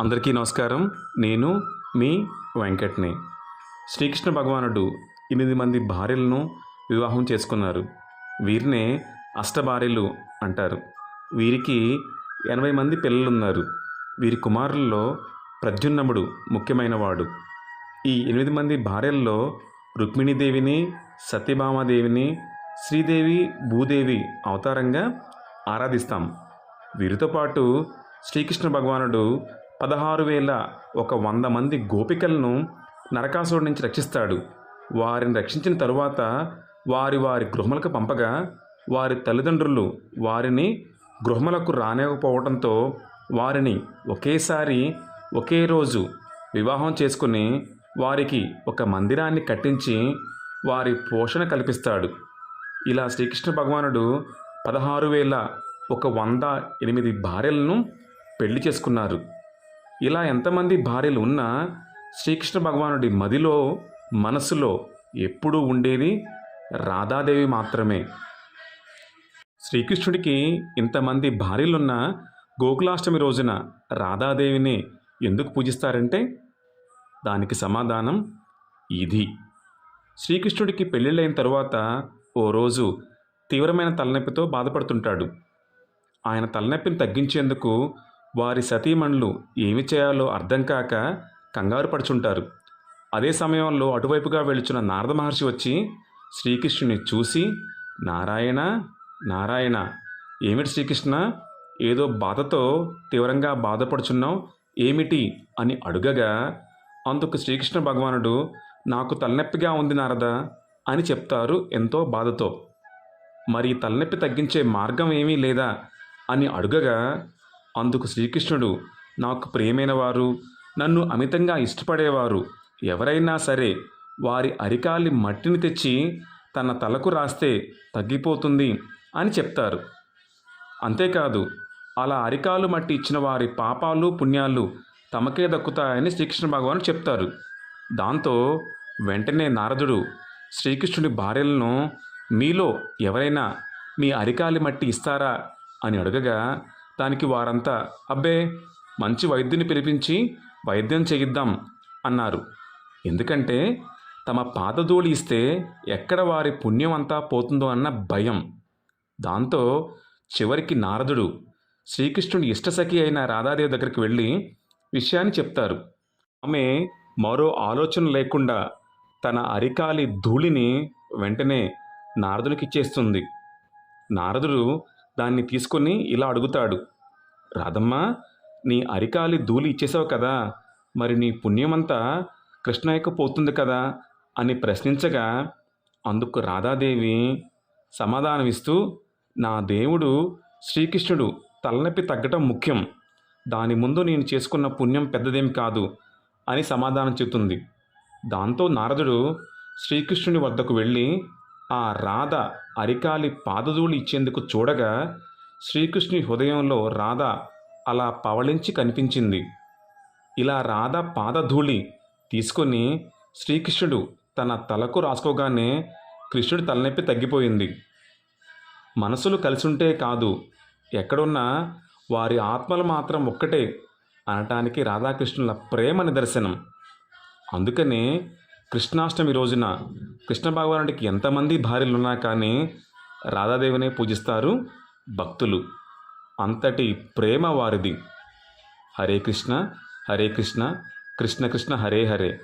అందరికీ నమస్కారం. నేను మీ వెంకట్ని. శ్రీకృష్ణ భగవానుడు ఎనిమిది మంది భార్యలను వివాహం చేసుకున్నారు. వీరినే అష్టభార్యలు అంటారు. వీరికి ఎనభై మంది పిల్లలు ఉన్నారు వీరి కుమారుల్లో ప్రద్యున్నముడు ముఖ్యమైనవాడు. ఈ ఎనిమిది మంది భార్యల్లో రుక్మిణీదేవిని సత్యభామాదేవిని శ్రీదేవి భూదేవి అవతారంగా ఆరాధిస్తాం. వీరితో పాటు శ్రీకృష్ణ భగవానుడు పదహారు వేల ఒక వంద మంది గోపికలను నరకాసురుడి నుంచి రక్షిస్తాడు. వారిని రక్షించిన తరువాత వారి వారి గృహములకు పంపగా వారి తల్లిదండ్రులు వారిని గృహములకు రానివ్వకపోవడంతో వారిని ఒకేసారి ఒకే రోజు వివాహం చేసుకుని వారికి ఒక మందిరాన్ని కట్టించి వారి పోషణ కల్పిస్తాడు. ఇలా శ్రీకృష్ణ భగవానుడు పదహారు వేల ఒక వంద ఎనిమిది భార్యలను పెళ్ళి చేసుకున్నారు. ఇలా ఎంతమంది భార్యలు ఉన్నా శ్రీకృష్ణ భగవానుడి మదిలో మనసులో ఎప్పుడూ ఉండేది రాధాదేవి మాత్రమే. శ్రీకృష్ణుడికి ఇంతమంది భార్యలున్న గోకులాష్టమి రోజున రాధాదేవిని ఎందుకు పూజిస్తారంటే? దానికి సమాధానం ఇది శ్రీకృష్ణుడికి పెళ్ళిళ్ళైన తరువాత ఓ రోజు తీవ్రమైన తలనొప్పితో బాధపడుతుంటాడు. ఆయన తలనొప్పిని తగ్గించేందుకు వారి సతీమణులు ఏమి చేయాలో అర్థం కాక కంగారు పడుచుంటారు. అదే సమయంలో అటువైపుగా వెళుచున్న నారద మహర్షి వచ్చి శ్రీకృష్ణుని చూసి నారాయణ నారాయణ ఏమిటి శ్రీకృష్ణ? ఏదో బాధతో తీవ్రంగా బాధపడుచున్నావు? ఏమిటి? అని అడుగగా అందుకు శ్రీకృష్ణ భగవానుడు నాకు తలనొప్పిగా ఉంది నారద అని చెప్తారు ఎంతో బాధతో. మరి తలనొప్పి తగ్గించే మార్గం ఏమీ లేదా? అని అడుగగా అందుకు శ్రీకృష్ణుడు నాకు ప్రియమైన వారు నన్ను అమితంగా ఇష్టపడేవారు ఎవరైనా సరే వారి అరికాలి మట్టిని తెచ్చి తన తలకు రాస్తే తగ్గిపోతుంది అని చెప్తారు. అంతేకాదు అలా అరికాలు మట్టి ఇచ్చిన వారి పాపాలు పుణ్యాలు తమకే దక్కుతాయని శ్రీకృష్ణ భగవాను చెప్తారు. దాంతో వెంటనే నారదుడు శ్రీకృష్ణుడి భార్యలను మీలో ఎవరైనా మీ అరికాలి మట్టి ఇస్తారా? అని అడగగా దానికి వారంతా అబ్బే మంచి వైద్యుని పిలిపించి వైద్యం చేయిద్దాం అన్నారు. ఎందుకంటే తమ పాదధూళి ఇస్తే ఎక్కడ వారి పుణ్యం అంతా పోతుందో అన్న భయం. దాంతో చివరికి నారదుడు శ్రీకృష్ణుడి ఇష్టసఖి అయిన రాధాదేవి దగ్గరికి వెళ్ళి విషయాన్ని చెప్తారు. ఆమె మరో ఆలోచన లేకుండా తన అరికాలి ధూళిని వెంటనే నారదునికి ఇచ్చేస్తుంది నారదుడు దాన్ని తీసుకొని ఇలా అడుగుతాడు రాధమ్మ నీ అరికాలి ధూళి ఇచ్చేసావు కదా మరి నీ పుణ్యమంతా కృష్ణయ్యకు పోతుంది కదా అని ప్రశ్నించగా అందుకు రాధాదేవి సమాధానమిస్తూ నా దేవుడు శ్రీకృష్ణుడు తలనొప్పి తగ్గటం ముఖ్యం దాని ముందు నేను చేసుకున్న పుణ్యం పెద్దదేం కాదు అని సమాధానం చెబుతుంది. దాంతో నారదుడు శ్రీకృష్ణుని వద్దకు వెళ్ళి ఆ రాధ అరికాలి పాదధూళి ఇచ్చేందుకు చూడగా శ్రీకృష్ణుని హృదయంలో రాధ అలా పవళించి కనిపించింది. ఇలా రాధ పాదధూళి తీసుకొని శ్రీకృష్ణుడు తన తలకు రాసుకోగానే కృష్ణుడి తలనొప్పి తగ్గిపోయింది. మనసులు కలిసుంటే కాదు ఎక్కడున్నా వారి ఆత్మలు మాత్రం ఒక్కటే అనటానికి రాధాకృష్ణుల ప్రేమ నిదర్శనం. అందుకనే కృష్ణాష్టమి రోజున కృష్ణ భగవానుడికి ఎంతమంది భార్యలున్నా కానీ రాధాదేవినే పూజిస్తారు భక్తులు. అంతటి ప్రేమ వారిది. హరే కృష్ణ హరే కృష్ణ కృష్ణ కృష్ణ హరే హరే.